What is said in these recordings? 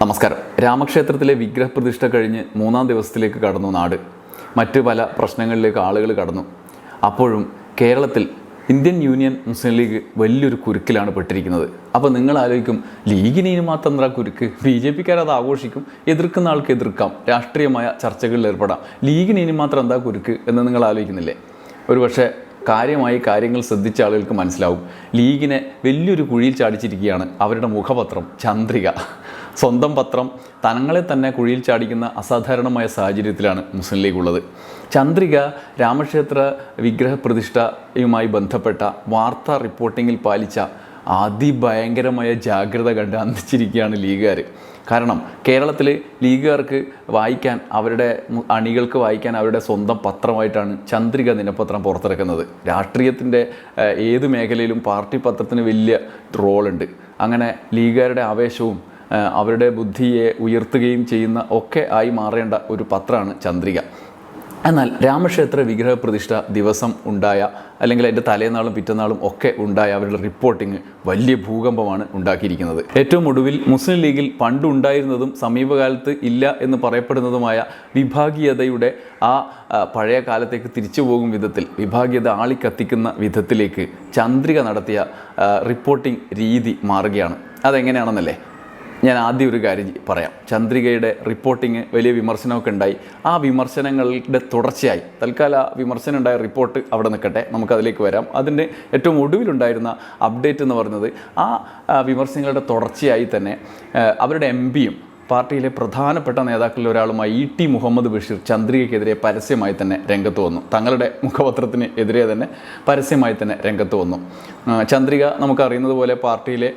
നമസ്കാരം. രാമക്ഷേത്രത്തിലെ വിഗ്രഹപ്രതിഷ്ഠ കഴിഞ്ഞ് മൂന്നാം ദിവസത്തിലേക്ക് കടന്നു നാട്. മറ്റ് പല പ്രശ്നങ്ങളിലേക്ക് ആളുകൾ കടന്നു. അപ്പോഴും കേരളത്തിൽ ഇന്ത്യൻ യൂണിയൻ മുസ്ലിം ലീഗ് വലിയൊരു കുരുക്കിലാണ് പെട്ടിരിക്കുന്നത്. അപ്പോൾ നിങ്ങൾ ആലോചിക്കും ലീഗിന് ഇനി മാത്രം എന്താ കുരുക്ക്? ബി ജെ പിക്കാർ അത് ആഘോഷിക്കും എതിർക്കുന്ന ആൾക്ക് എതിർക്കാം രാഷ്ട്രീയമായ ചർച്ചകളിൽ ഏർപ്പെടാം. ലീഗിന് ഇനി മാത്രം എന്താ കുരുക്ക് എന്ന് നിങ്ങൾ ആലോചിക്കുന്നില്ലേ? ഒരു പക്ഷേ കാര്യമായി കാര്യങ്ങൾ ശ്രദ്ധിച്ച ആളുകൾക്ക് മനസ്സിലാവും. ലീഗിനെ വലിയൊരു കുഴിയിൽ ചാടിച്ചിരിക്കുകയാണ് അവരുടെ മുഖപത്രം ചന്ദ്രിക. സ്വന്തം പത്രം തങ്ങളെ തന്നെ കുഴിയിൽ ചാടിക്കുന്ന അസാധാരണമായ സാഹചര്യത്തിലാണ് മുസ്ലിം ലീഗ് ഉള്ളത്. ചന്ദ്രിക രാമക്ഷേത്ര വിഗ്രഹ പ്രതിഷ്ഠയുമായി ബന്ധപ്പെട്ട വാർത്താ റിപ്പോർട്ടിങ്ങിൽ പാലിച്ച അതിഭയങ്കരമായ ജാഗ്രത കണ്ട് അന്തിച്ചിരിക്കുകയാണ് ലീഗുകാർ കാരണം കേരളത്തിൽ ലീഗുകാർക്ക് വായിക്കാൻ അവരുടെ അണികൾക്ക് വായിക്കാൻ അവരുടെ സ്വന്തം പത്രമായിട്ടാണ് ചന്ദ്രിക ദിനപത്രം പുറത്തിറക്കുന്നത്. രാഷ്ട്രീയത്തിന്റെ ഏത് മേഖലയിലും പാർട്ടി പത്രത്തിന് വലിയ റോളുണ്ട്. അങ്ങനെ ലീഗുകാരുടെ ആവേശവും അവരുടെ ബുദ്ധിയെ ഉയർത്തുകയും ചെയ്യുന്ന ഒക്കെ ആയി മാറേണ്ട ഒരു പത്രമാണ് ചന്ദ്രിക. എന്നാൽ രാമക്ഷേത്ര വിഗ്രഹ പ്രതിഷ്ഠ ദിവസം ഉണ്ടായ അല്ലെങ്കിൽ അതിന്റെ തലേന്നാളും പിറ്റന്നാളും ഒക്കെ ഉണ്ടായ അവരുടെ റിപ്പോർട്ടിങ് വലിയ ഭൂകമ്പമാണ് ഉണ്ടാക്കിയിരിക്കുന്നത്. ഏറ്റവും ഒടുവിൽ മുസ്ലിം ലീഗിൽ പണ്ടുണ്ടായിരുന്നതും സമീപകാലത്ത് ഇല്ല എന്ന് പറയപ്പെടുന്നതുമായ വിഭാഗീയതയുടെ ആ, പഴയ കാലത്തേക്ക് തിരിച്ചു പോകും വിധത്തിൽ വിഭാഗീയത ആളിക്കത്തിക്കുന്ന വിധത്തിലേക്ക് ചന്ദ്രിക നടത്തിയ റിപ്പോർട്ടിംഗ് രീതി മാറുകയാണ്. അതെങ്ങനെയാണെന്നല്ലേ? ഞാൻ ആദ്യം ഒരു കാര്യം പറയാം. ചന്ദ്രികയുടെ റിപ്പോർട്ടിങ് വലിയ വിമർശനമൊക്കെ ഉണ്ടായി. ആ വിമർശനങ്ങളുടെ തുടർച്ചയായി. തൽക്കാല വിമർശനം ഉണ്ടായ റിപ്പോർട്ട് അവിടെ നിൽക്കട്ടെ. നമുക്കതിലേക്ക് വരാം. അതിന്റെ ഏറ്റവും ഒടുവിലുണ്ടായിരുന്ന അപ്ഡേറ്റ് എന്ന് ആ ആ, വിമർശനങ്ങളുടെ തുടർച്ചയായി തന്നെ അവരുടെ എം പിയും പാർട്ടിയിലെ പ്രധാനപ്പെട്ട നേതാക്കളിൽ ഒരാളുമായി ഇ ടി മുഹമ്മദ് ബഷീർ ചന്ദ്രികയ്ക്കെതിരെ പരസ്യമായി തന്നെ രംഗത്ത് വന്നു. തങ്ങളുടെ മുഖപത്രത്തിന് എതിരെ തന്നെ പരസ്യമായി തന്നെ രംഗത്ത് വന്നു. ചന്ദ്രിക നമുക്കറിയുന്നത് പോലെ പാർട്ടിയിലെ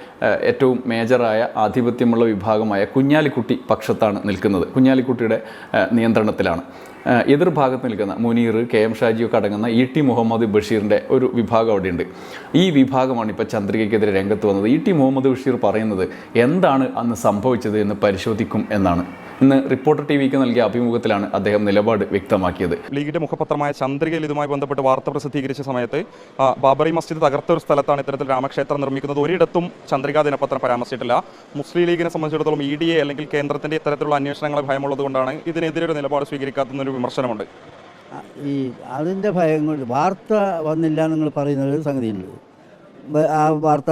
ഏറ്റവും മേജറായ ആധിപത്യമുള്ള വിഭാഗമായ കുഞ്ഞാലിക്കുട്ടി പക്ഷത്താണ് നിൽക്കുന്നത്. കുഞ്ഞാലിക്കുട്ടിയുടെ നിയന്ത്രണത്തിലാണ്. എതിർഭാഗത്ത് നിൽക്കുന്ന മുനീർ കെ എം ഷാജിയൊക്കെ അടങ്ങുന്ന ഇ ടി മുഹമ്മദ് ബഷീറിന്റെ ഒരു വിഭാഗം അവിടെയുണ്ട്. ഈ വിഭാഗമാണ് ഇപ്പോൾ ചന്ദ്രികയ്ക്കെതിരെ രംഗത്ത് വന്നത്. ഇ ടി മുഹമ്മദ് ബഷീർ പറയുന്നത് എന്താണ് അന്ന് സംഭവിച്ചത് എന്ന് പരിശോധിക്കും എന്നാണ്. ഇന്ന് റിപ്പോർട്ടർ ടി വിക്ക് നൽകിയ അഭിമുഖത്തിലാണ് അദ്ദേഹം നിലപാട് വ്യക്തമാക്കിയത്. ലീഗിന്റെ മുഖപത്രമായ ചന്ദ്രികയിൽ ഇതുമായി ബന്ധപ്പെട്ട് വാർത്ത പ്രസിദ്ധീകരിച്ച സമയത്ത് ആ, ബാബറി മസ്ജിദ് തകർത്ത ഒരു സ്ഥലത്താണ് ഇത്തരത്തിൽ രാമക്ഷേത്രം നിർമ്മിക്കുന്നത്. ഒരിടത്തും ചന്ദ്രികാ ദിനപത്രം പരാമർശിച്ചിട്ടില്ല. മുസ്ലിം ലീഗിനെ സംബന്ധിച്ചിടത്തോളം ഇ ഡി എ അല്ലെങ്കിൽ കേന്ദ്രത്തിന്റെ ഇത്തരത്തിലുള്ള അന്വേഷണങ്ങളെ ഭയമുള്ളത് കൊണ്ടാണ് ഇതിനെതിരെ ഒരു നിലപാട് സ്വീകരിക്കാത്തെന്നൊരു വിമർശനമുണ്ട്. ഈ അതിന്റെ ഭയങ്ങൾ കൊണ്ട് വാർത്ത വന്നില്ല എന്ന് നിങ്ങൾ പറയുന്നത് ഒരു സംഗതിയുണ്ട്. ആ വാർത്ത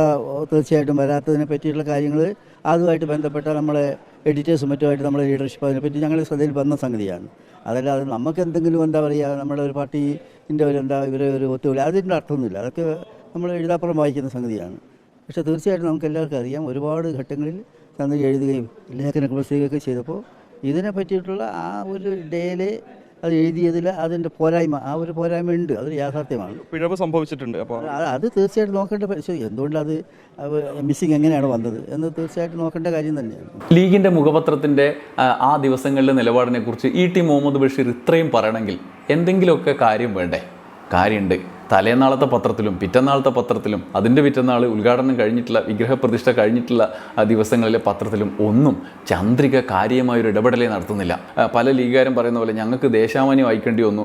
തീർച്ചയായിട്ടും വരാത്തതിനെ പറ്റിയിട്ടുള്ള കാര്യങ്ങൾ അതുമായിട്ട് ബന്ധപ്പെട്ട നമ്മളെ എഡിറ്റേഴ്സും മറ്റുമായിട്ട് നമ്മൾ ലീഡർഷിപ്പ് അതിനെപ്പറ്റി ഞങ്ങൾ ശ്രദ്ധയിൽ വന്ന സംഗതിയാണ്. അതല്ലാതെ നമുക്ക് എന്തെങ്കിലും എന്താ പറയുക നമ്മുടെ ഒരു പാർട്ടിന്റെ ഒരു എന്താ ഇവരെ ഒരു ഒത്തുകളി അതിന്റെ അർത്ഥമൊന്നുമില്ല. അതൊക്കെ നമ്മൾ എഴുതാപ്പുറം വായിക്കുന്ന സംഗതിയാണ്. പക്ഷേ തീർച്ചയായിട്ടും നമുക്ക് എല്ലാവർക്കും അറിയാം ഒരുപാട് ഘട്ടങ്ങളിൽ തന്നെ എഴുതുകയും ലേഖന പ്രസിദ്ധീകരിക്കുകയൊക്കെ ചെയ്തപ്പോൾ ഇതിനെ പറ്റിയിട്ടുള്ള ആ ഒരു ഡേയിലെ അത് എഴുതിയതിൽ അതിന്റെ പോരായ്മ ആ ഒരു പോരായ്മ ഉണ്ട്. അതൊരു യാഥാർത്ഥ്യമാണ്. പിഴവ് സംഭവിച്ചിട്ടുണ്ട്. അപ്പോൾ അത് തീർച്ചയായിട്ടും നോക്കേണ്ട പക്ഷേ എന്തുകൊണ്ട് അത് മിസ്സിങ് എങ്ങനെയാണ് വന്നത്? എന്ന് തീർച്ചയായിട്ടും നോക്കേണ്ട കാര്യം തന്നെയാണ്. ലീഗിന്റെ മുഖപത്രത്തിന്റെ ആ, ആ ദിവസങ്ങളിലെ നിലപാടിനെ കുറിച്ച് ഇ ടി മുഹമ്മദ് ബഷീർ ഇത്രയും പറയണമെങ്കിൽ എന്തെങ്കിലുമൊക്കെ കാര്യം വേണ്ടേ? കാര്യമുണ്ട്. തലേനാളത്തെ പത്രത്തിലും പിറ്റന്നാളത്തെ പത്രത്തിലും അതിന്റെ പിറ്റന്നാൾ ഉദ്ഘാടനം കഴിഞ്ഞിട്ടുള്ള വിഗ്രഹപ്രതിഷ്ഠ കഴിഞ്ഞിട്ടുള്ള ദിവസങ്ങളിലെ പത്രത്തിലും ഒന്നും ചന്ദ്രിക കാര്യമായൊരു ഇടപെടലേ നടത്തുന്നില്ല. പല ലീഗുകാരും പറയുന്ന പോലെ ഞങ്ങൾക്ക് ദേശാഭിമാനി വായിക്കേണ്ടി വന്നു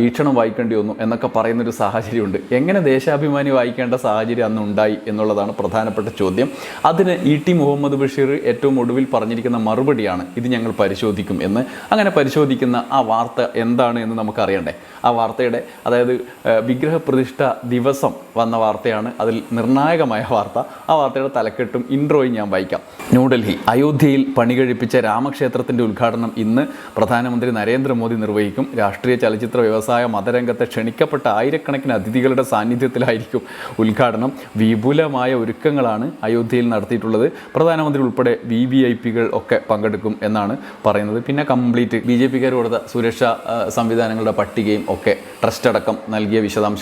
വീക്ഷണം വായിക്കേണ്ടി വന്നു എന്നൊക്കെ പറയുന്നൊരു സാഹചര്യമുണ്ട്. എങ്ങനെ ദേശാഭിമാനി വായിക്കേണ്ട സാഹചര്യം അന്ന് ഉണ്ടായി എന്നുള്ളതാണ് പ്രധാനപ്പെട്ട ചോദ്യം. അതിന് ഇ ടി മുഹമ്മദ് ബഷീർ ഏറ്റവും ഒടുവിൽ പറഞ്ഞിരിക്കുന്ന മറുപടിയാണ് ഇത് ഞങ്ങൾ പരിശോധിക്കും എന്ന്. അങ്ങനെ പരിശോധിക്കുന്ന ആ വാർത്ത എന്താണ് എന്ന് നമുക്കറിയണ്ടേ? ആ വാർത്തയുടെ അതായത് ഏഹ്, വിഗ്രഹപ്രതിഷ്ഠ ദിവസം വന്ന വാർത്തയാണ്. അതിൽ നിർണായകമായ വാർത്ത. ആ വാർത്തയുടെ തലക്കെട്ടും ഇൻട്രോയും ഞാൻ വായിക്കാം. ന്യൂഡൽഹി അയോധ്യയിൽ പണി കഴിപ്പിച്ച രാമക്ഷേത്രത്തിന്റെ ഉദ്ഘാടനം ഇന്ന് പ്രധാനമന്ത്രി നരേന്ദ്രമോദി നിർവഹിക്കും. രാഷ്ട്രീയ ചലച്ചിത്ര വ്യവസായ മതരംഗത്തെ ക്ഷണിക്കപ്പെട്ട ആയിരക്കണക്കിന് അതിഥികളുടെ സാന്നിധ്യത്തിലായിരിക്കും ഉദ്ഘാടനം. വിപുലമായ ഒരുക്കങ്ങളാണ് അയോധ്യയിൽ നടത്തിയിട്ടുള്ളത്. പ്രധാനമന്ത്രി ഉൾപ്പെടെ വി വി ഐ പികൾ ഒക്കെ പങ്കെടുക്കും എന്നാണ് പറയുന്നത്. പിന്നെ കംപ്ലീറ്റ് ബി ജെ പിക്കാർ കൊടുത്ത സുരക്ഷാ സംവിധാനങ്ങളുടെ പട്ടികയും ഒക്കെ ട്രസ്റ്റ് അടക്കം നൽകിയ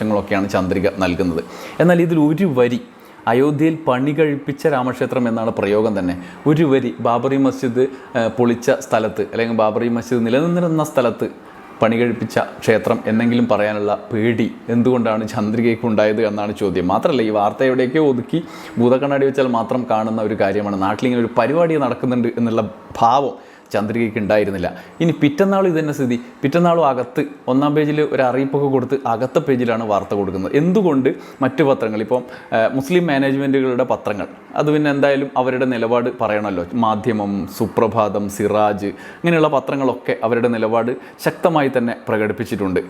വിശദാംശങ്ങളൊക്കെയാണ് ചന്ദ്രിക നൽകുന്നത്. എന്നാൽ ഇതിൽ ഒരു വരി അയോധ്യയിൽ പണി കഴിപ്പിച്ച രാമക്ഷേത്രം എന്നാണ് പ്രയോഗം തന്നെ. ഒരു വരി ബാബറി മസ്ജിദ് പൊളിച്ച സ്ഥലത്ത് അല്ലെങ്കിൽ ബാബറി മസ്ജിദ് നിലനിന്നിരുന്ന സ്ഥലത്ത് പണി കഴിപ്പിച്ച ക്ഷേത്രം എന്നെങ്കിലും പറയാനുള്ള പേടി എന്തുകൊണ്ടാണ് ചന്ദ്രികയ്ക്ക് ഉണ്ടായത് എന്നാണ് ചോദ്യം. മാത്രമല്ല ഈ വാർത്ത എവിടെയൊക്കെയോ ഒതുക്കി ഭൂതക്കണ്ണാടി വെച്ചാൽ മാത്രം കാണുന്ന ഒരു കാര്യമാണ്. നാട്ടിലിങ്ങനെ ഒരു പരിപാടി നടക്കുന്നുണ്ട് എന്നുള്ള ഭാവം ചന്ദ്രികയ്ക്ക് ഉണ്ടായിരുന്നില്ല. ഇനി പിറ്റന്നാൾ ഇത് തന്നെ സ്ഥിതി. പിറ്റന്നാളും അകത്ത് ഒന്നാം പേജിൽ ഒരു അറിയിപ്പൊക്കെ കൊടുത്ത് അകത്ത പേജിലാണ് വാർത്ത കൊടുക്കുന്നത്. എന്തുകൊണ്ട് മറ്റു പത്രങ്ങൾ ഇപ്പം മുസ്ലിം മാനേജ്മെന്റുകളുടെ പത്രങ്ങൾ അത് പിന്നെ എന്തായാലും അവരുടെ നിലപാട് പറയണമല്ലോ. മാധ്യമം സുപ്രഭാതം സിറാജ് ഇങ്ങനെയുള്ള പത്രങ്ങളൊക്കെ അവരുടെ നിലപാട് ശക്തമായി തന്നെ പ്രകടിപ്പിച്ചിട്ടുണ്ട്.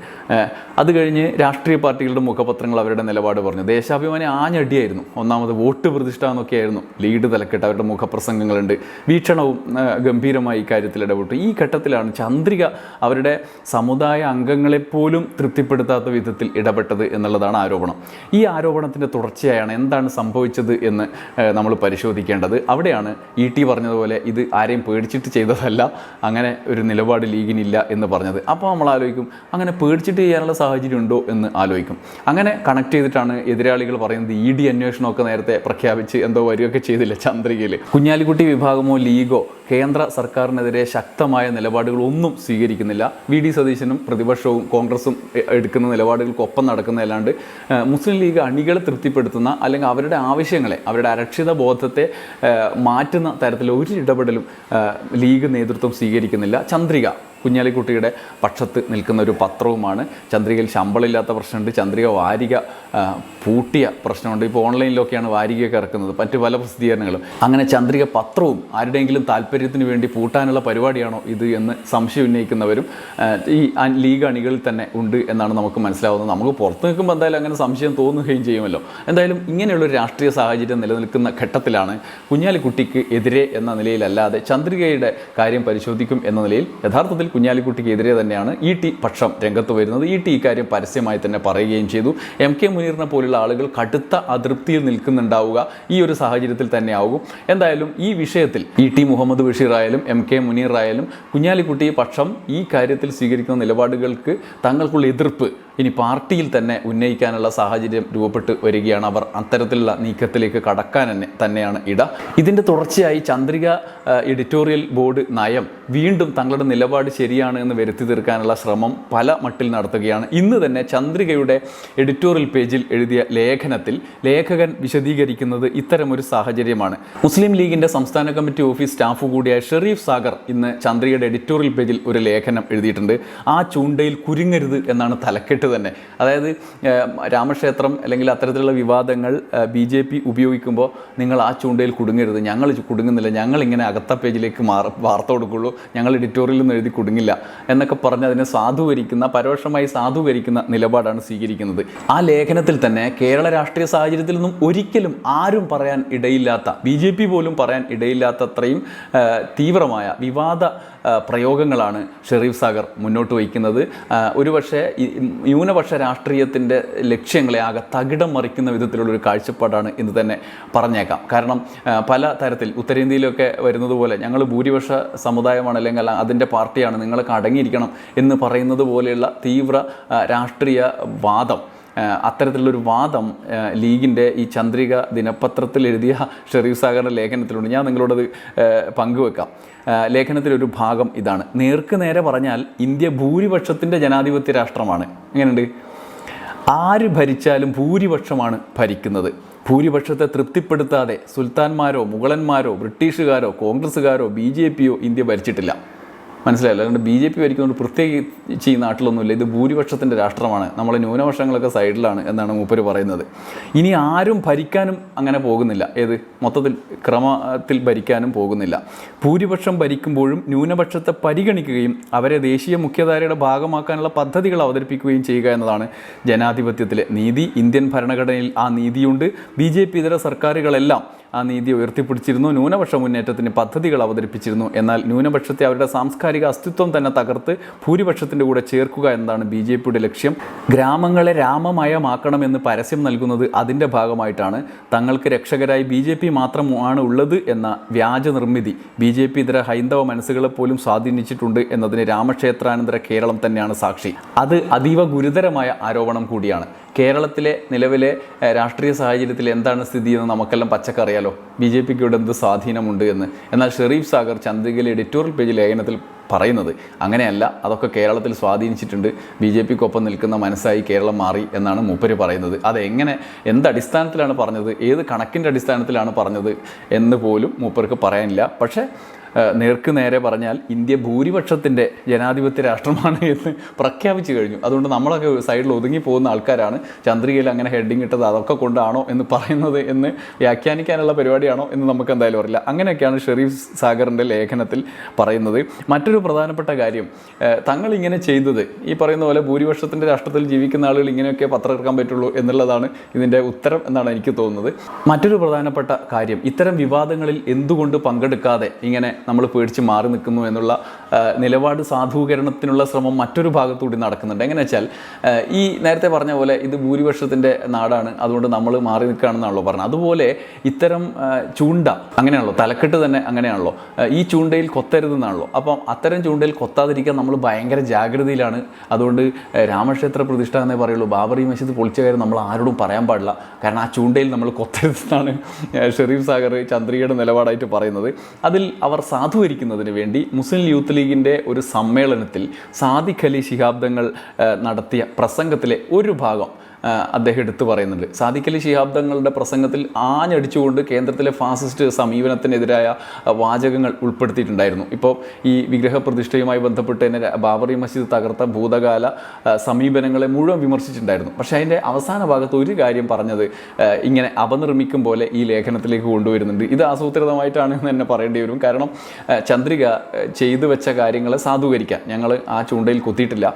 അത് കഴിഞ്ഞ് രാഷ്ട്രീയ പാർട്ടികളുടെ മുഖപത്രങ്ങൾ അവരുടെ നിലപാട് പറഞ്ഞു. ദേശാഭിമാനി ആഞ്ഞടിയായിരുന്നു. ഒന്നാമത് വോട്ട് പ്രതിഷ്ഠ എന്നൊക്കെയായിരുന്നു ലീഡ് തലക്കെട്ട്. അവരുടെ മുഖപ്രസംഗങ്ങളുണ്ട്. വീക്ഷണവും ഗംഭീരമായി ഇക്കാര്യത്തിൽ ഇടപെട്ടു. ഈ ഘട്ടത്തിലാണ് ചന്ദ്രിക അവരുടെ സമുദായ അംഗങ്ങളെപ്പോലും തൃപ്തിപ്പെടുത്താത്ത വിധത്തിൽ ഇടപെട്ടത് എന്നുള്ളതാണ് ആരോപണം. ഈ ആരോപണത്തിന്റെ തുടർച്ചയായാണ് എന്താണ് സംഭവിച്ചത് എന്ന് നമ്മൾ പരിശോധിക്കേണ്ടത്. അവിടെയാണ് ഇ ടി പറഞ്ഞതുപോലെ ഇത് ആരെയും പേടിച്ചിട്ട് ചെയ്തതല്ല അങ്ങനെ ഒരു നിലപാട് ലീഗിനില്ല എന്ന് പറഞ്ഞത്. അപ്പോൾ നമ്മൾ ആലോചിക്കും അങ്ങനെ പേടിച്ചിട്ട് ചെയ്യാനുള്ള സാഹചര്യം ഉണ്ടോ എന്ന് ആലോചിക്കും. അങ്ങനെ കണക്ട് ചെയ്തിട്ടാണ് എതിരാളികൾ പറയുന്നത് ഇ ഡി അന്വേഷണമൊക്കെ നേരത്തെ പ്രഖ്യാപിച്ച് എന്തോ വരികയൊക്കെ ചെയ്തില്ല ചന്ദ്രികയിൽ. കുഞ്ഞാലിക്കുട്ടി വിഭാഗമോ ലീഗോ കേന്ദ്ര സർക്കാരിനെതിരെ ശക്തമായ നിലപാടുകൾ ഒന്നും സ്വീകരിക്കുന്നില്ല. വി. ഡി. സതീശനും പ്രതിപക്ഷവും കോൺഗ്രസും എടുക്കുന്ന നിലപാടുകൾക്കൊപ്പം നടക്കുന്നതല്ലാണ്ട് മുസ്ലിം ലീഗ് അണികളെ തൃപ്തിപ്പെടുത്തുന്ന അല്ലെങ്കിൽ അവരുടെ ആവശ്യങ്ങളെ അവരുടെ അരക്ഷിത ബോധത്തെ മാറ്റുന്ന തരത്തിൽ ഒരു ഇടപെടലും ലീഗ് നേതൃത്വം സ്വീകരിക്കുന്നില്ല. ചന്ദ്രിക കുഞ്ഞാലിക്കുട്ടിയുടെ പക്ഷത്ത് നിൽക്കുന്ന ഒരു പത്രവുമാണ്. ചന്ദ്രികയിൽ ശമ്പളമില്ലാത്ത പ്രശ്നമുണ്ട്. ചന്ദ്രിക വാരിക പൂട്ടിയ പ്രശ്നമുണ്ട്. ഇപ്പോൾ ഓൺലൈനിലൊക്കെയാണ് വാരികയൊക്കെ ഇറക്കുന്നത്. മറ്റു പല പ്രസിദ്ധീകരണങ്ങളും. അങ്ങനെ ചന്ദ്രിക പത്രവും ആരുടെയെങ്കിലും താല്പര്യത്തിന് വേണ്ടി പൂട്ടാനുള്ള പരിപാടിയാണോ ഇത് എന്ന് സംശയം ഉന്നയിക്കുന്നവരും ഈ ലീഗ് അണികളിൽ തന്നെ ഉണ്ട് എന്നാണ് നമുക്ക് മനസ്സിലാവുന്നത്. നമുക്ക് പുറത്ത് നിൽക്കുമ്പോൾ എന്തായാലും അങ്ങനെ സംശയം തോന്നുകയും ചെയ്യുമല്ലോ. എന്തായാലും ഇങ്ങനെയുള്ളൊരു രാഷ്ട്രീയ സാഹചര്യം നിലനിൽക്കുന്ന ഘട്ടത്തിലാണ് കുഞ്ഞാലിക്കുട്ടിക്ക് എതിരെ എന്ന നിലയിലല്ലാതെ ചന്ദ്രികയുടെ കാര്യം പരിശോധിക്കും എന്ന നിലയിൽ യഥാർത്ഥത്തിൽ കുഞ്ഞാലിക്കുട്ടിക്ക് എതിരെ തന്നെയാണ് ഈ ടി പക്ഷം രംഗത്ത് വരുന്നത്. ഇ ടി ഇക്കാര്യം പരസ്യമായി തന്നെ പറയുകയും ചെയ്തു. എം കെ മുനീറിനെ പോലുള്ള ആളുകൾ കടുത്ത അതൃപ്തിയിൽ നിൽക്കുന്നുണ്ടാവുക ഈ ഒരു സാഹചര്യത്തിൽ തന്നെ ആകും എന്തായാലും ഈ വിഷയത്തിൽ ഇ ടി മുഹമ്മദ് ബഷീർ ആയാലും എം കെ മുനീർ ആയാലും കുഞ്ഞാലിക്കുട്ടി പക്ഷം ഈ കാര്യത്തിൽ സ്വീകരിക്കുന്ന നിലപാടുകൾക്ക് തങ്ങൾക്കുള്ള എതിർപ്പ് ഇനി പാർട്ടിയിൽ തന്നെ ഉന്നയിക്കാനുള്ള സാഹചര്യം രൂപപ്പെട്ട് വരികയാണ് അവർ. അത്തരത്തിലുള്ള നീക്കത്തിലേക്ക് കടക്കാൻ തന്നെ തന്നെയാണ് ഇട. ഇതിന്റെ തുടർച്ചയായി ചന്ദ്രിക എഡിറ്റോറിയൽ ബോർഡ് നയം വീണ്ടും തങ്ങളുടെ നിലപാട് ശരിയാണ് എന്ന് വരുത്തി തീർക്കാനുള്ള ശ്രമം പല മട്ടിൽ നടത്തുകയാണ്. ഇന്ന് തന്നെ ചന്ദ്രികയുടെ എഡിറ്റോറിയൽ പേജിൽ എഴുതിയ ലേഖനത്തിൽ ലേഖകൻ വിശദീകരിക്കുന്നത് ഇത്തരമൊരു സാഹചര്യമാണ്. മുസ്ലിം ലീഗിന്റെ സംസ്ഥാന കമ്മിറ്റി ഓഫീസ് സ്റ്റാഫ് കൂടിയായ ഷെറീഫ് സാഗർ ഇന്ന് ചന്ദ്രികയുടെ എഡിറ്റോറിയൽ പേജിൽ ഒരു ലേഖനം എഴുതിയിട്ടുണ്ട്. ആ ചൂണ്ടയിൽ കുരുങ്ങരുത് എന്നാണ് തലക്കെട്ട് തന്നെ. അതായത് രാമക്ഷേത്രം അല്ലെങ്കിൽ അത്തരത്തിലുള്ള വിവാദങ്ങൾ ബി ജെ പി ഉപയോഗിക്കുമ്പോൾ നിങ്ങൾ ആ ചൂണ്ടയിൽ കുടുങ്ങരുത്. ഞങ്ങൾ കുടുങ്ങുന്നില്ല. ഞങ്ങൾ ഇങ്ങനെ അകത്ത പേജിലേക്ക് മാറ വാർത്ത കൊടുക്കുള്ളൂ. ഞങ്ങൾ എഡിറ്റോറിയലിൽ നിന്ന് എഴുതി കുടുങ്ങില്ല എന്നൊക്കെ പറഞ്ഞ് അതിനെ സാധൂകരിക്കുന്ന പരോക്ഷമായി സാധൂകരിക്കുന്ന നിലപാടാണ് സ്വീകരിക്കുന്നത്. ആ ലേഖനത്തിൽ തന്നെ കേരള രാഷ്ട്രീയ സാഹചര്യത്തിൽ നിന്നും ഒരിക്കലും ആരും പറയാൻ ഇടയില്ലാത്ത ബി ജെ പി പോലും പറയാൻ ഇടയില്ലാത്തത്രയും തീവ്രമായ വിവാദ പ്രയോഗങ്ങളാണ് ഷെറീഫ് സാഗർ മുന്നോട്ട് വയ്ക്കുന്നത്. ഒരുപക്ഷെ ന്യൂനപക്ഷ രാഷ്ട്രീയത്തിന്റെ ലക്ഷ്യങ്ങളെ ആകെ തകിടം മറിക്കുന്ന വിധത്തിലുള്ളൊരു കാഴ്ചപ്പാടാണ് എന്ന് തന്നെ പറഞ്ഞേക്കാം. കാരണം പല തരത്തിൽ ഉത്തരേന്ത്യയിലൊക്കെ വരുന്നത് പോലെ ഞങ്ങൾ ഭൂരിപക്ഷ സമുദായമാണ് അല്ലെങ്കിൽ അല്ല അതിന്റെ പാർട്ടിയാണ് നിങ്ങളൊക്കെ അടങ്ങിയിരിക്കണം എന്ന് പറയുന്നത് പോലെയുള്ള തീവ്ര രാഷ്ട്രീയ വാദം അത്തരത്തിലുള്ളൊരു വാദം ലീഗിന്റെ ഈ ചന്ദ്രിക ദിനപത്രത്തിൽ എഴുതിയ ഷെറീഫ് സാഗറിന്റെ ലേഖനത്തിലുണ്ട്. ഞാൻ നിങ്ങളോടത് പങ്കുവെക്കാം. ലേഖനത്തിലൊരു ഭാഗം ഇതാണ്. നേർക്ക് നേരെ പറഞ്ഞാൽ ഇന്ത്യ ഭൂരിപക്ഷത്തിന്റെ ജനാധിപത്യ രാഷ്ട്രമാണ്. എങ്ങനെയുണ്ട്? ആര് ഭരിച്ചാലും ഭൂരിപക്ഷമാണ് ഭരിക്കുന്നത്. ഭൂരിപക്ഷത്തെ തൃപ്തിപ്പെടുത്താതെ സുൽത്താൻമാരോ മുഗളന്മാരോ ബ്രിട്ടീഷുകാരോ കോൺഗ്രസ്സുകാരോ ബി ജെ പിയോ ഇന്ത്യ ഭരിച്ചിട്ടില്ല. മനസ്സിലായല്ലോ. അതുകൊണ്ട് ബി ജെ പി ഭരിക്കുന്നതുകൊണ്ട് പ്രത്യേകിച്ച് ഈ നാട്ടിലൊന്നുമില്ല. ഇത് ഭൂരിപക്ഷത്തിന്റെ രാഷ്ട്രമാണ്. നമ്മൾ ന്യൂനപക്ഷങ്ങളൊക്കെ സൈഡിലാണ് എന്നാണ് മൂപ്പര് പറയുന്നത്. ഇനി ആരും ഭരിക്കാനും അങ്ങനെ പോകുന്നില്ല. ഏത്? മൊത്തത്തിൽ ക്രമത്തിൽ ഭരിക്കാനും പോകുന്നില്ല. ഭൂരിപക്ഷം ഭരിക്കുമ്പോഴും ന്യൂനപക്ഷത്തെ പരിഗണിക്കുകയും അവരെ ദേശീയ മുഖ്യധാരയുടെ ഭാഗമാക്കാനുള്ള പദ്ധതികൾ അവതരിപ്പിക്കുകയും ചെയ്യുക എന്നതാണ് ജനാധിപത്യത്തിലെ നീതി. ഇന്ത്യൻ ഭരണഘടനയിൽ ആ നീതിയുണ്ട്. ബി ജെ പി ഇതര സർക്കാരുകളെല്ലാം ആ നീതി ഉയർത്തിപ്പിടിച്ചിരുന്നു. ന്യൂനപക്ഷ മുന്നേറ്റത്തിന് പദ്ധതികൾ അവതരിപ്പിച്ചിരുന്നു. എന്നാൽ ന്യൂനപക്ഷത്തെ അവരുടെ സാംസ്കാരിക അസ്തിത്വം തന്നെ തകർത്ത് ഭൂരിപക്ഷത്തിന്റെ കൂടെ ചേർക്കുക എന്നതാണ് ബി ജെ പിയുടെ ലക്ഷ്യം. ഗ്രാമങ്ങളെ രാമമയമാക്കണമെന്ന് പരസ്യം നൽകുന്നത് അതിന്റെ ഭാഗമായിട്ടാണ്. തങ്ങൾക്ക് രക്ഷകരായി ബി ജെ പി മാത്രമാണ് ഉള്ളത് എന്ന വ്യാജ നിർമ്മിതി ബി ജെ പി ഇതര ഹൈന്ദവ മനസ്സുകളെ പോലും സ്വാധീനിച്ചിട്ടുണ്ട് എന്നതിന് രാമക്ഷേത്രാനന്തര കേരളം തന്നെയാണ് സാക്ഷി. അത് അതീവ ഗുരുതരമായ ആരോപണം കൂടിയാണ്. കേരളത്തിലെ നിലവിലെ രാഷ്ട്രീയ സാഹചര്യത്തിൽ എന്താണ് സ്ഥിതി എന്ന് നമുക്കെല്ലാം പച്ചക്കറിയാലോ ബി ജെ പിക്ക് ഇവിടെ എന്ത് സ്വാധീനമുണ്ട് എന്ന്. എന്നാൽ ഷെറീഫ് സാഗർ ചന്ദ്രികയിലെ എഡിറ്റോറിയൽ പേജ് ലേഖനത്തിൽ പറയുന്നത് അങ്ങനെയല്ല അതൊക്കെ കേരളത്തിൽ സ്വാധീനിച്ചിട്ടുണ്ട്. ബി ജെ പിക്കൊപ്പം നിൽക്കുന്ന മനസ്സായി കേരളം മാറി എന്നാണ് മൂപ്പര് പറയുന്നത്. അതെങ്ങനെ എന്ത് അടിസ്ഥാനത്തിലാണ് പറഞ്ഞത് ഏത് കണക്കിന്റെ അടിസ്ഥാനത്തിലാണ് പറഞ്ഞത് എന്ന് പോലും മൂപ്പർക്ക് പറയാനില്ല. പക്ഷേ നേർക്ക് നേരെ പറഞ്ഞാൽ ഇന്ത്യ ഭൂരിപക്ഷത്തിന്റെ ജനാധിപത്യ രാഷ്ട്രമാണ് എന്ന് പ്രഖ്യാപിച്ചു കഴിഞ്ഞു. അതുകൊണ്ട് നമ്മളൊക്കെ സൈഡിൽ ഒതുങ്ങി പോകുന്ന ആൾക്കാരാണ്. ചന്ദ്രികയിൽ അങ്ങനെ ഹെഡിങ് ഇട്ടത് അതൊക്കെ കൊണ്ടാണോ എന്ന് പറയുന്നത് എന്ന് വ്യാഖ്യാനിക്കാനുള്ള പരിപാടിയാണോ എന്ന് നമുക്ക് എന്തായാലും അറിയില്ല. അങ്ങനെയൊക്കെയാണ് ഷെറീഫ് സാഗറിന്റെ ലേഖനത്തിൽ പറയുന്നത്. മറ്റൊരു പ്രധാനപ്പെട്ട കാര്യം തങ്ങൾ ഇങ്ങനെ ചെയ്തത് ഈ പറയുന്ന പോലെ ഭൂരിപക്ഷത്തിന്റെ രാഷ്ട്രത്തിൽ ജീവിക്കുന്ന ആളുകൾ ഇങ്ങനെയൊക്കെ പത്രം ഇറക്കാൻ പറ്റുള്ളൂ എന്നുള്ളതാണ് ഇതിന്റെ ഉത്തരം എന്നാണ് എനിക്ക് തോന്നുന്നത്. മറ്റൊരു പ്രധാനപ്പെട്ട കാര്യം ഇത്തരം വിവാദങ്ങളിൽ എന്തുകൊണ്ട് പങ്കെടുക്കാതെ ഇങ്ങനെ നമ്മൾ പേടിച്ച് മാറി നിൽക്കുന്നു എന്നുള്ള നിലപാട് സാധൂകരണത്തിനുള്ള ശ്രമം മറ്റൊരു ഭാഗത്തുകൂടി നടക്കുന്നുണ്ട്. എങ്ങനെ വെച്ചാൽ ഈ നേരത്തെ പറഞ്ഞ പോലെ ഇത് ഭൂരിപക്ഷത്തിന്റെ നാടാണ് അതുകൊണ്ട് നമ്മൾ മാറി നിൽക്കുകയാണെന്നാണല്ലോ പറഞ്ഞത്. അതുപോലെ ഇത്തരം ചൂണ്ട അങ്ങനെയാണല്ലോ തലക്കെട്ട് തന്നെ അങ്ങനെയാണല്ലോ ഈ ചൂണ്ടയിൽ കൊത്തരുതെന്നാണല്ലോ. അപ്പം അത്തരം ചൂണ്ടയിൽ കൊത്താതിരിക്കാൻ നമ്മൾ ഭയങ്കര ജാഗ്രതയിലാണ്. അതുകൊണ്ട് രാമക്ഷേത്ര പ്രതിഷ്ഠ എന്നേ പറയുള്ളൂ ബാബറി മസ്ജിദ് പൊളിച്ച കാര്യം നമ്മൾ ആരോടും പറയാൻ പാടില്ല. കാരണം ആ ചൂണ്ടയിൽ നമ്മൾ കൊത്തരുതെന്നാണ് ഷെറീഫ് സാഗർ ചന്ദ്രികയുടെ നിലപാടായിട്ട് പറയുന്നത്. അതിൽ അവർ സാധൂകരിക്കുന്നതിന് വേണ്ടി മുസ്ലിം യൂത്ത് ലീഗിന്റെ ഒരു സമ്മേളനത്തിൽ സാദിഖലി ശിഹാബ്ദങ്ങൾ നടത്തിയ പ്രസംഗത്തിലെ ഒരു ഭാഗം അദ്ദേഹം എടുത്തു പറയുന്നുണ്ട്. സാദിഖലി ശിഹാബ്ദങ്ങളുടെ പ്രസംഗത്തിൽ ആഞ്ഞടിച്ചുകൊണ്ട് കേന്ദ്രത്തിലെ ഫാസിസ്റ്റ് സമീപനത്തിനെതിരായ വാചകങ്ങൾ ഉൾപ്പെടുത്തിയിട്ടുണ്ടായിരുന്നു. ഇപ്പോൾ ഈ വിഗ്രഹ പ്രതിഷ്ഠയുമായി ബന്ധപ്പെട്ട് തന്നെ ബാബറി മസ്ജിദ് തകർത്ത ഭൂതകാല സമീപനങ്ങളെ മുഴുവൻ വിമർശിച്ചിട്ടുണ്ടായിരുന്നു. പക്ഷേ അതിന്റെ അവസാന ഭാഗത്ത് ഒരു കാര്യം പറഞ്ഞത് ഇങ്ങനെ അപനിർമ്മിക്കും പോലെ ഈ ലേഖനത്തിലേക്ക് കൊണ്ടുവരുന്നുണ്ട്. ഇത് ആസൂത്രിതമായിട്ടാണ് എന്ന് തന്നെ പറയേണ്ടി വരും. കാരണം ചന്ദ്രിക ചെയ്തു വെച്ച കാര്യങ്ങളെ സാധൂകരിക്കാൻ. ഞങ്ങൾ ആ ചൂണ്ടയിൽ കുത്തിയിട്ടില്ല.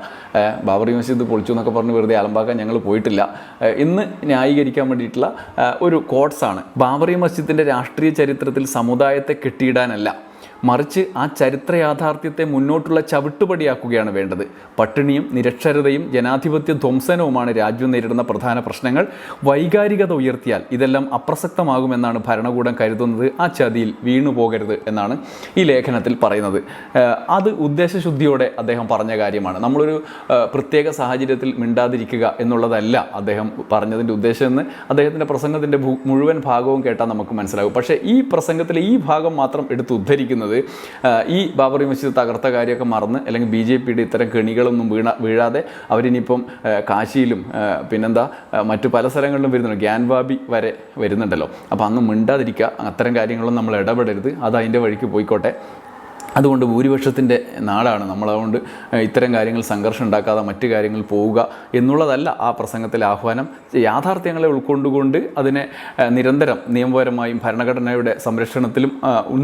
ബാബറി മസ്ജിദ് പൊളിച്ചു എന്നൊക്കെ പറഞ്ഞ് വെറുതെ അലമ്പാക്കാൻ ഞങ്ങൾ പോയിട്ടില്ല. ആ, എന്ന് ന്യായീകരിക്കാൻ വേണ്ടിയിട്ടുള്ള ഒരു കോട്സാണ് ബാബറി മസ്ജിദിന്റെ രാഷ്ട്രീയ ചരിത്രത്തിൽ സമുദായത്തെ കെട്ടിയിടാനല്ല. മറിച്ച് ആ ചരിത്ര യാഥാർത്ഥ്യത്തെ മുന്നോട്ടുള്ള ചവിട്ടുപടിയാക്കുകയാണ് വേണ്ടത്. പട്ടിണിയും നിരക്ഷരതയും ജനാധിപത്യ ധ്വംസനവുമാണ് രാജ്യം നേരിടുന്ന പ്രധാന പ്രശ്നങ്ങൾ. വൈകാരികത ഉയർത്തിയാൽ ഇതെല്ലാം അപ്രസക്തമാകുമെന്നാണ് ഭരണകൂടം കരുതുന്നത്. ആ ചതിയിൽ വീണുപോകരുത് എന്നാണ് ഈ ലേഖനത്തിൽ പറയുന്നത്. അത് ഉദ്ദേശശുദ്ധിയോടെ അദ്ദേഹം പറഞ്ഞ കാര്യമാണ്. നമ്മളൊരു പ്രത്യേക സാഹചര്യത്തിൽ മിണ്ടാതിരിക്കുക എന്നുള്ളതല്ല അദ്ദേഹം പറഞ്ഞതിന്റെ ഉദ്ദേശം എന്ന് അദ്ദേഹത്തിന്റെ പ്രസംഗത്തിന്റെ മുഴുവൻ ഭാഗവും കേട്ടാൽ നമുക്ക് മനസ്സിലാകും. പക്ഷേ ഈ പ്രസംഗത്തിലെ ഈ ഭാഗം മാത്രം എടുത്ത് ഉദ്ധരിക്കുന്നത് ആ, ഈ ബാബറി മസ്ജിദ് തകർത്ത കാര്യമൊക്കെ മറന്ന് അല്ലെങ്കിൽ ബി ജെ പിയുടെ ഇത്തരം കെണികളൊന്നും വീണ വീഴാതെ അവരിനിയിപ്പം കാശിയിലും പിന്നെന്താ മറ്റു പല സ്ഥലങ്ങളിലും വരുന്നുണ്ട്. ഗ്യാൻവാബി വരെ വരുന്നുണ്ടല്ലോ. അപ്പോൾ അന്ന് മിണ്ടാതിരിക്കുക. അത്തരം കാര്യങ്ങളൊന്നും നമ്മൾ ഇടപെടരുത്. അത് അതിന്റെ വഴിക്ക് പോയിക്കോട്ടെ. അതുകൊണ്ട് ഭൂരിപക്ഷത്തിന്റെ നാടാണ്. നമ്മളതുകൊണ്ട് ഇത്തരം കാര്യങ്ങൾ സംഘർഷം ഉണ്ടാക്കാതെ മറ്റു കാര്യങ്ങൾ പോവുക എന്നുള്ളതല്ല ആ പ്രസംഗത്തിലെ ആഹ്വാനം. യാഥാർത്ഥ്യങ്ങളെ ഉൾക്കൊണ്ടുകൊണ്ട് അതിനെ നിരന്തരം നിയമപരമായും ഭരണഘടനയുടെ സംരക്ഷണത്തിലും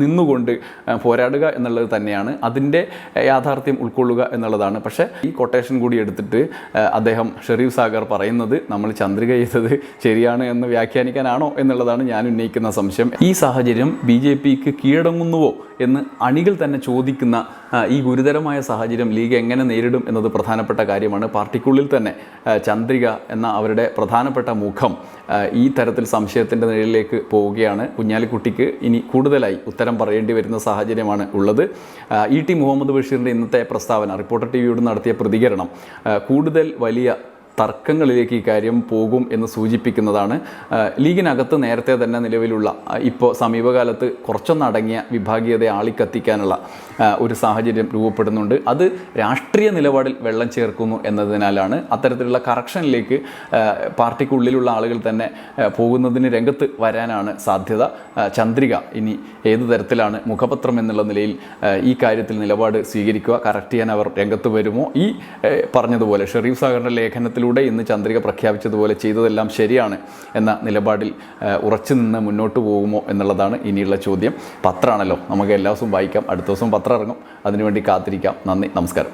നിന്നുകൊണ്ട് പോരാടുക എന്നുള്ളത് തന്നെയാണ്. അതിന്റെ യാഥാർത്ഥ്യം ഉൾക്കൊള്ളുക എന്നുള്ളതാണ്. പക്ഷേ ഈ കൊട്ടേഷൻ കൂടി എടുത്തിട്ട് അദ്ദേഹം ഷെരീഫ് സാഗർ പറയുന്നത് നമ്മൾ ചന്ദ്രിക ചെയ്തത് ശരിയാണ് എന്ന് വ്യാഖ്യാനിക്കാനാണോ എന്നുള്ളതാണ് ഞാൻ ഉന്നയിക്കുന്ന സംശയം. ഈ സാഹചര്യം ബി ജെ പിക്ക് കീഴടങ്ങുന്നുവോ എന്ന് അണികൾ തന്നെ ചോദിക്കുന്ന ഈ ഗുരുതരമായ സാഹചര്യം ലീഗ് എങ്ങനെ നേരിടും എന്നത് പ്രധാനപ്പെട്ട കാര്യമാണ്. പാർട്ടിക്കുള്ളിൽ തന്നെ ചന്ദ്രിക എന്ന അവരുടെ പ്രധാനപ്പെട്ട മുഖം ഈ തരത്തിൽ സംശയത്തിന്റെ നിഴലിലേക്ക് പോവുകയാണ്. കുഞ്ഞാലിക്കുട്ടിക്ക് ഇനി കൂടുതലായി ഉത്തരം പറയേണ്ടി വരുന്ന സാഹചര്യമാണ് ഉള്ളത്. ഇ ടി മുഹമ്മദ് ബഷീറിന്റെ ഇന്നത്തെ പ്രസ്താവന റിപ്പോർട്ടർ ടി വിയോട് നടത്തിയ പ്രതികരണം കൂടുതൽ വലിയ തർക്കങ്ങളിലേക്ക് ഈ കാര്യം പോകും എന്ന് സൂചിപ്പിക്കുന്നതാണ്. ലീഗിനകത്ത് നേരത്തെ തന്നെ നിലവിലുള്ള ഇപ്പോൾ സമീപകാലത്ത് കുറച്ചൊന്നടങ്ങിയ വിഭാഗീയതയെ ആളിക്കത്തിക്കാനുള്ള ഒരു സാഹചര്യം രൂപപ്പെടുന്നുണ്ട്. അത് രാഷ്ട്രീയ നിലപാടിൽ വെള്ളം ചേർക്കുന്നു എന്നതിനാലാണ് അത്തരത്തിലുള്ള കറക്ഷനിലേക്ക് പാർട്ടിക്കുള്ളിലുള്ള ആളുകൾ തന്നെ പോകുന്നതിന് രംഗത്ത് വരാനാണ് സാധ്യത. ചന്ദ്രിക ഇനി ഏത് തരത്തിലാണ് മുഖപത്രം എന്നുള്ള നിലയിൽ ഈ കാര്യത്തിൽ നിലപാട് സ്വീകരിക്കുക കറക്റ്റ് ചെയ്യാൻ അവർ രംഗത്ത് വരുമോ? ഈ പറഞ്ഞതുപോലെ ഷെറീഫ് സാഗറിന്റെ ലേഖനത്തിലൂടെ ഇന്ന് ചന്ദ്രിക പ്രഖ്യാപിച്ചതുപോലെ ചെയ്തതെല്ലാം ശരിയാണ് എന്ന നിലപാടിൽ ഉറച്ചു നിന്ന് മുന്നോട്ട് പോകുമോ എന്നുള്ളതാണ് ഇനിയുള്ള ചോദ്യം. പത്രമാണല്ലോ നമുക്ക് എല്ലാ ദിവസവും വായിക്കാം. അടുത്ത ദിവസം പത്രം ഇറങ്ങും. അതിനുവേണ്ടി കാത്തിരിക്കാം. നന്ദി. നമസ്കാരം.